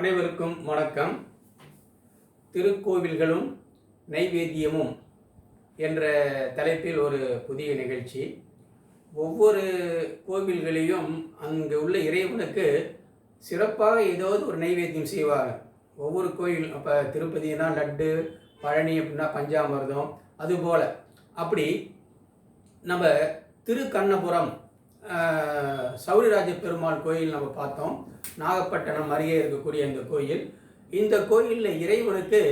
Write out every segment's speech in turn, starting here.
அனைவருக்கும் வணக்கம். திருக்கோவில்களும் நைவேத்தியமும் என்ற தலைப்பில் ஒரு புதிய நிகழ்ச்சி. ஒவ்வொரு கோவில்களையும் அங்கே உள்ள இறைவனுக்கு சிறப்பாக ஏதாவது ஒரு நைவேத்தியம் செய்வாங்க. ஒவ்வொரு கோயில் அப்போ திருப்பதினா லட்டு பழனி அப்படின்னா பஞ்சாமிரதம் அதுபோல். அப்படி நம்ம திருக்கண்ணபுரம் சௌரிராஜ பெருமாள் கோயில் நம்ம பார்த்தோம். நாகப்பட்டினம் அருகே இருக்கக்கூடிய இந்த கோயில். இந்த கோயிலில் இறைவனுக்கு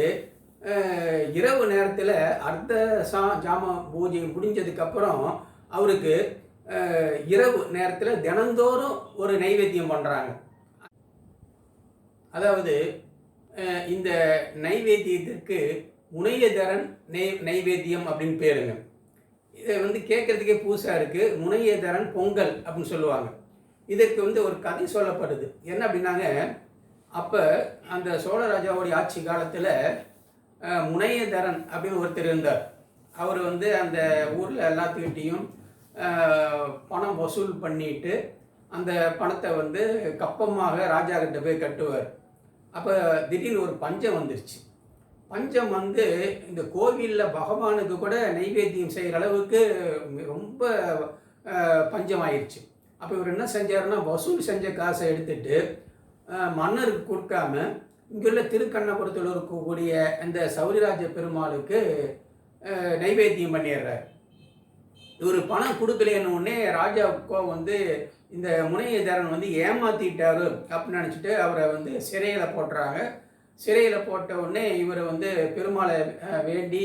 இரவு நேரத்தில் அர்த்த சா ஜாம பூஜை முடிஞ்சதுக்கப்புறம் அவருக்கு இரவு நேரத்தில் தினந்தோறும் ஒரு நைவேத்தியம் பண்ணுறாங்க அதாவது இந்த நைவேத்தியத்திற்கு முனையதரன் நெய் நைவேத்தியம் அப்படின்னு பேருங்க. இதை வந்து கேட்குறதுக்கே புதுசாக இருக்குது முனையதரன் பொங்கல் அப்படின்னு சொல்லுவாங்க. இதற்கு வந்து ஒரு கதை சொல்லப்படுது. என்ன அப்படின்னாங்க அப்போ அந்த சோழராஜாவுடைய ஆட்சி காலத்தில் முனையதரன் அப்படின்னு ஒருத்தர் இருந்தார். அவர் வந்து அந்த ஊரில் எல்லாத்துக்கிட்டேயும் பணம் வசூல் பண்ணிட்டு அந்த பணத்தை வந்து கப்பமாக ராஜா கிட்ட போய் கட்டுவார். அப்போ திடீர்னு ஒரு பஞ்சம் வந்துருச்சு. பஞ்சம் வந்து இந்த கோவிலில் பகவானுக்கு கூட நைவேத்தியம் செய்கிற அளவுக்கு ரொம்ப பஞ்சம் ஆயிடுச்சு அப்போ இவர் என்ன செஞ்சாருன்னா வசூல் செஞ்ச காசை எடுத்துட்டு மன்னருக்கு கொடுக்காம இங்குள்ள திருக்கண்ணபுரத்தில் இருக்கக்கூடிய அந்த சௌரிராஜ பெருமாளுக்கு நைவேத்தியம் பண்ணிடுறார். இவர் பணம் கொடுக்கலன்னு உடனே ராஜாவுக்கோ வந்து இந்த முனையதரன் வந்து ஏமாத்திட்டாரு அப்படின்னு நினச்சிட்டு அவரை வந்து சிறையில் போட்டுறாங்க. சிறையில் போட்ட உடனே இவர் வந்து பெருமாளை வேண்டி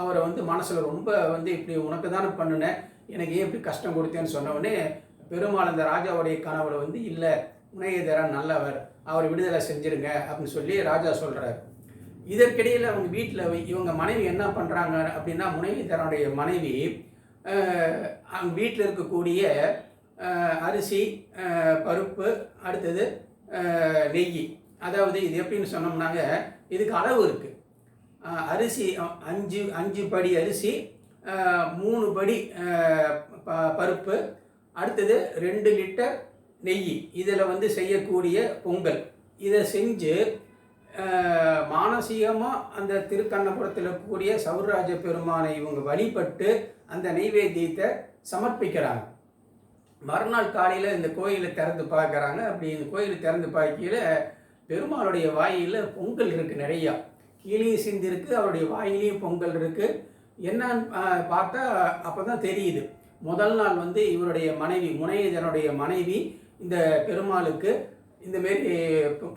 அவரை வந்து மனசில் ரொம்ப வந்து இப்படி உனக்கு தானே பண்ணினேன் எனக்கு ஏன் இப்படி கஷ்டம் கொடுத்தேன்னு சொன்ன உடனே பெருமாள் அந்த ராஜாவுடைய கனவுல வந்து இல்லை முனையதரன் நல்லவர். அவர் விடுதலை செஞ்சிருங்க அப்படின்னு சொல்லி ராஜா சொல்கிறார் இதற்கிடையில் அவங்க வீட்டில் இவங்க மனைவி என்ன பண்ணுறாங்க அப்படின்னா முனைவிதரனுடைய மனைவி அவங்க வீட்டில் இருக்கக்கூடிய அரிசி பருப்பு அடுத்தது நெய். அதாவது இது எப்படின்னு சொன்னோம்னாங்க இதுக்கு அளவு இருக்குது அரிசி அஞ்சு அஞ்சு படி அரிசி மூணு படி ப- பருப்பு அடுத்தது ரெண்டு லிட்டர் நெய். இதில் வந்து செய்யக்கூடிய பொங்கல். இதை செஞ்சு மானசீகமாக அந்த திருக்கண்ணபுரத்தில் இருக்கக்கூடிய சௌராஜ பெருமானை இவங்க வழிபட்டு அந்த நெய்வேத்தியத்தை சமர்ப்பிக்கிறாங்க. மறுநாள் காலையில் இந்த கோயிலை திறந்து பார்க்குறாங்க. அப்படி இந்த கோயிலை திறந்து பார்க்கையில் பெருமாளுடைய வாயிலில் பொங்கல் இருக்குது நிறையா. கீழேயும் சிந்திருக்கு அவருடைய வாயிலையும் பொங்கல் இருக்குது என்னன்னு பார்த்தா அப்போ தான் தெரியுது. முதல் நாள் வந்து இவருடைய மனைவி முனையதனுடைய மனைவி இந்த பெருமாளுக்கு இந்த மாரி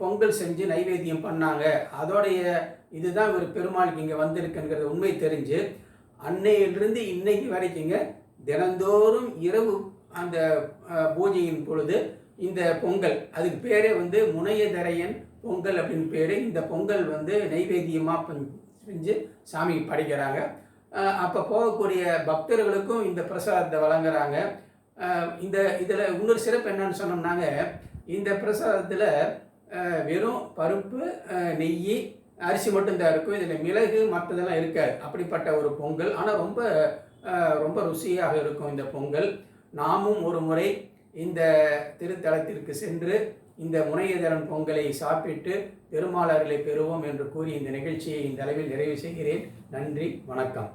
பொங்கல் செஞ்சு நைவேத்தியம் பண்ணாங்க. அதோடைய இதுதான் இவர் பெருமாளுக்கு இங்கே வந்திருக்குங்கிறது உண்மை தெரிஞ்சு அன்னையிலிருந்து இன்னைக்கு வரைக்குங்க தினந்தோறும் இரவு அந்த பூஜையின் பொழுது இந்த பொங்கல் அதுக்கு பேரே வந்து முனையதரையன் பொங்கல் அப்படின்னு பேர். இந்த பொங்கல் வந்து நைவேத்தியமாக செஞ்சு சாமிக்கு படைக்கிறாங்க. அப்போ போகக்கூடிய பக்தர்களுக்கும் இந்த பிரசாதத்தை வழங்குறாங்க. இந்த இதில் இன்னொரு சிறப்பு என்னன்னு சொன்னோம்னாங்க இந்த பிரசாதத்தில் வெறும் பருப்பு நெய் அரிசி மட்டும்தான் இருக்கும். இதில் மிளகு மற்றதெல்லாம் இருக்காது. அப்படிப்பட்ட ஒரு பொங்கல். ஆனால் ரொம்ப ரொம்ப ருசியாக இருக்கும் இந்த பொங்கல். நாமும் ஒரு முறை இந்த திருத்தலத்திற்கு சென்று இந்த முனையதரன் பொங்கலை சாப்பிட்டு பெருமாளர்களை பெறுவோம் என்று கூறி இந்த நிகழ்ச்சியை இந்த அளவில் நிறைவு செய்கிறேன். நன்றி வணக்கம்.